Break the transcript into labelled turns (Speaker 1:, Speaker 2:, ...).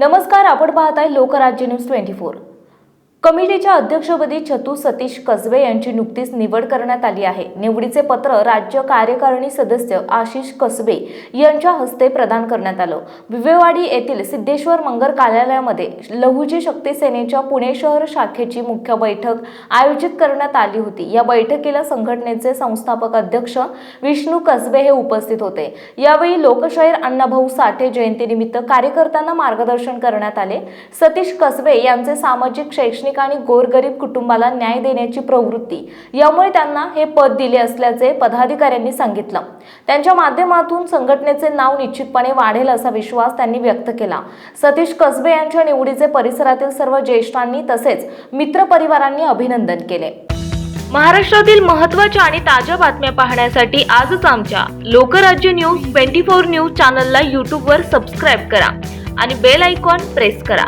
Speaker 1: नमस्कार आपण पाहताय लोकराज्य न्यूज ट्वेंटी फोर. कमिटीच्या अध्यक्षपदी छतू सतीश कसबे यांची नुकतीच निवड करण्यात आली आहे. निवडीचे पत्र राज्य कार्यकारिणी सदस्य आशिष कसबे यांच्या हस्ते प्रदान करण्यात आलं. विवेवाडी येथील सिद्धेश्वर मंगर कार्यालयामध्ये लहुजी शक्ती सेनेच्या पुणे शहर शाखेची मुख्य बैठक आयोजित करण्यात आली होती. या बैठकीला संघटनेचे संस्थापक अध्यक्ष विष्णू कसबे हे उपस्थित होते. यावेळी लोकशाहीर अण्णाभाऊ साठे जयंतीनिमित्त कार्यकर्त्यांना मार्गदर्शन करण्यात आले. सतीश कसबे यांचे सामाजिक शैक्षणिक आणि गोरगरीब कुटुंबाला न्याय देण्याची प्रवृत्ती. यामुळे त्यांना हे पद दिले असल्याचे पदाधिकाऱ्यांनी सांगितलं. त्यांच्या माध्यमातून संघटनेचे नाव निश्चितपणे वाढेल असा विश्वास त्यांनी व्यक्त केला. सतीश कसबे यांच्या निवडीचे परिसरातील सर्व ज्येष्ठांनी तसेच मित्रपरिवारांनी अभिनंदन केले. महाराष्ट्रातील महत्त्वाच्या आणि ताज्या बातम्या पाहण्यासाठी आजच आमच्या Lokrajya news twenty four news चॅनलला यूट्यूबवर सबस्क्राईब करा आणि बेल आयकॉन प्रेस करा.